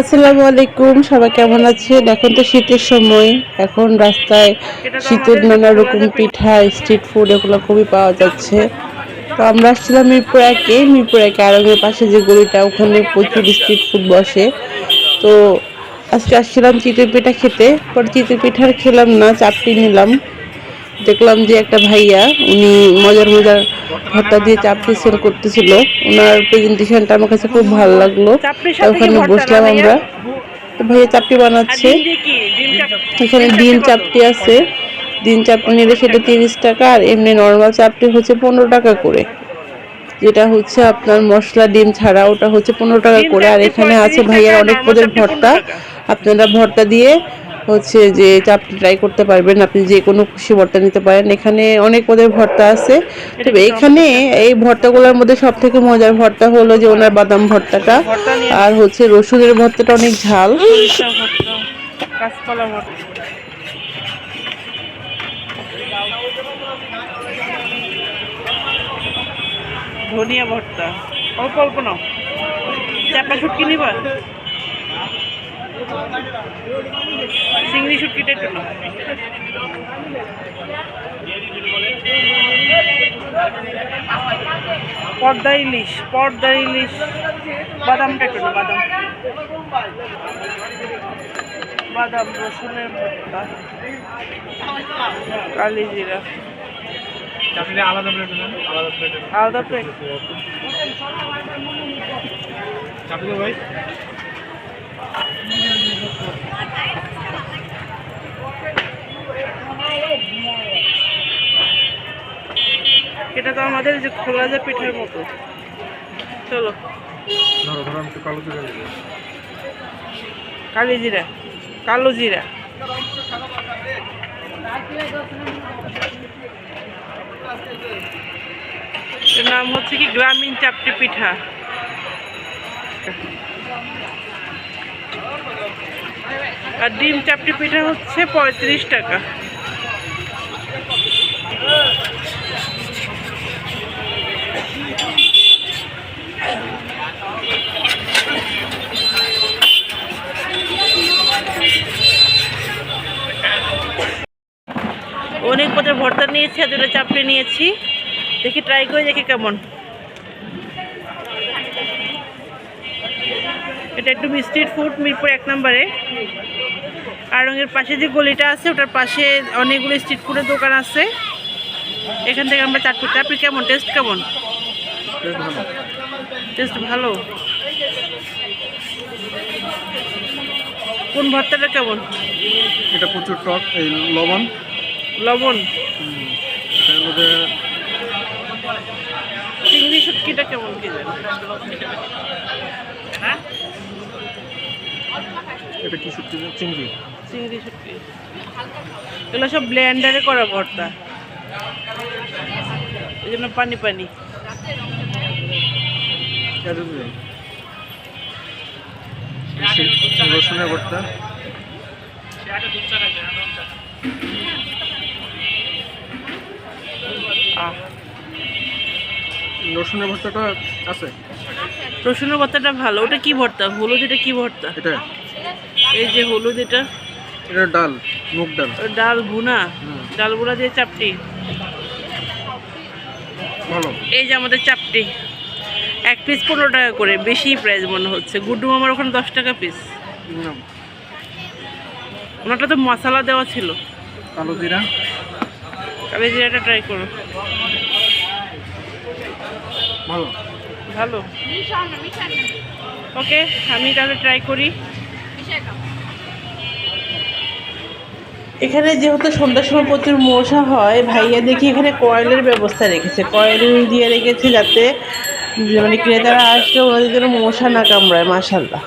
আসসালামু আলাইকুম, সবাই কেমন আছেন? এখন তো শীতের সময়। এখন রাস্তায় শীতের নানা রকম পিঠা স্ট্রিট ফুড এগুলো খুবই পাওয়া যাচ্ছে। তো আমরা আসছিলাম মিরপুর একে মিরপুর একে আরঙের পাশে যে গলিটা, ওখানে প্রচুর স্ট্রিট ফুড বসে। তো আজকে আসছিলাম চিতই পিঠা খেতে। পরে চিতই পিঠার খেলাম না চাপটি নিলাম। দেখলাম যে একটা ভাইয়া, উনি মজার মজার ভর্তা দিয়ে চাপটি সেল করতেছিল। ওনার প্রেজেন্টেশনটা আমার কাছে খুব ভালো লাগল। ওখানে বসলাম আমরা। তো ভাইয়া চাপটি বানাচ্ছে। চাপ- এখানে ডিম চাপটি আছে। ডিম চাপটি নিলে সেটা তিরিশ টাকা আর এমনি নর্মাল চাপটি হচ্ছে পনেরো টাকা করে। যেটা হচ্ছে আপনার মশলা ডিম ছাড়া ওটা হচ্ছে পনেরো টাকা করে। আর এখানে আছে 35 ভাইয়ার অনেক পদের ভর্তা। আপনারা ভর্তা দিয়ে হচ্ছে যে চাপটি ট্রাই করতে পারবেন। আপনি যে কোনো খুশি ভর্তা নিতে পারেন। এখানে অনেক পদের ভর্তা আছে। তবে এখানে এই ভর্তাগুলোর মধ্যে সব থেকে মজার ভর্তা হলো যে ওনার বাদাম ভর্তাটা। আর হচ্ছে রসুনের ভর্তাটা অনেক ঝাল। ভর্তা, কাঁচকলা ভর্তা। ধনিয়া ভর্তা। অল্প অল্প নাও। চাপা শুটকি নিবা? চিংড়ি শুটকিটা একটু পর্দা ইলিশ পর্দা ইলিশ বাদামটা একটু বাদাম। বাদাম রসুনের ভর্তা কালি জিরা। আলাদা প্লেট আলাদা প্লেট আলাদা প্লেট ভাই? এটা তো আমাদের যে খোলা যে পিঠার মতো। চলো। ধরো ধরো আমি কালো কালি জিরা। কালো জিরা। এর নাম হচ্ছে কি গ্রামীণ চাপটি পিঠা। আর ডিম চাপটি পিঠা হচ্ছে পঁয়ত্রিশ টাকা। অনেক পদের ভর্তা নিয়েছি, আর দুটো চাপড়ি নিয়েছি। দেখি ট্রাই করে, দেখি কেমন। এটা একটু স্ট্রিট ফুড মিরপুর এক নম্বরে। আড়ঙের পাশে যে গলিটা আছে ওটার পাশে অনেকগুলো স্ট্রিট ফুডের দোকান আছে। এখান থেকে আমরা চাটপি চাপড়ি কেমন? টেস্ট কেমন? টেস্ট ভালো। কোন ভর্তাটা কেমন? এটা প্রচুর টক এই লবণ। লবণ? চিংড়ি শুটকিটা কেমন কি জানি? হ্যাঁ? এটা কি সত্যি চিংড়ি। চিংড়ি শুটকি এগুলো সব ব্লেন্ডারে করা ভর্তা। এই জন্য পানি পানি। রসুনের ভর্তা। রসুনের ভর্তাটা আছে? রসুনের ভর্তাটা ভালো। ওটা কি ভর্তা? হলুদ এটা কি ভর্তা? এটা। এই যে হলুদ এটা। এটা ডাল মুগ ডাল। ডাল ভুনা। ডাল ভুনা দিয়ে চাপটি। ভালো। এই যে আমাদের চাপটি। এক পিস পনেরো টাকা করে বেশি প্রাইস মনে হচ্ছে। গুড্ডু মামার ওখানে দশ টাকা পিস ওনারটা তো মশলা দেওয়া ছিল। কালো জিরা। কালি জিরাটা ট্রাই করো। ভালো। ভালো। ওকে আমি তাহলে ট্রাই করি। এখানে যেহেতু সন্ধ্যার সময় প্রচুর মশা হয়, ভাইয়া দেখি এখানে কয়েলের ব্যবস্থা রেখেছে। কয়েল দিয়ে রেখেছে যাতে মানে ক্রেতারা আসলে ওনাদের জন্য মশা না কামড়ায় মাসাল্লাহ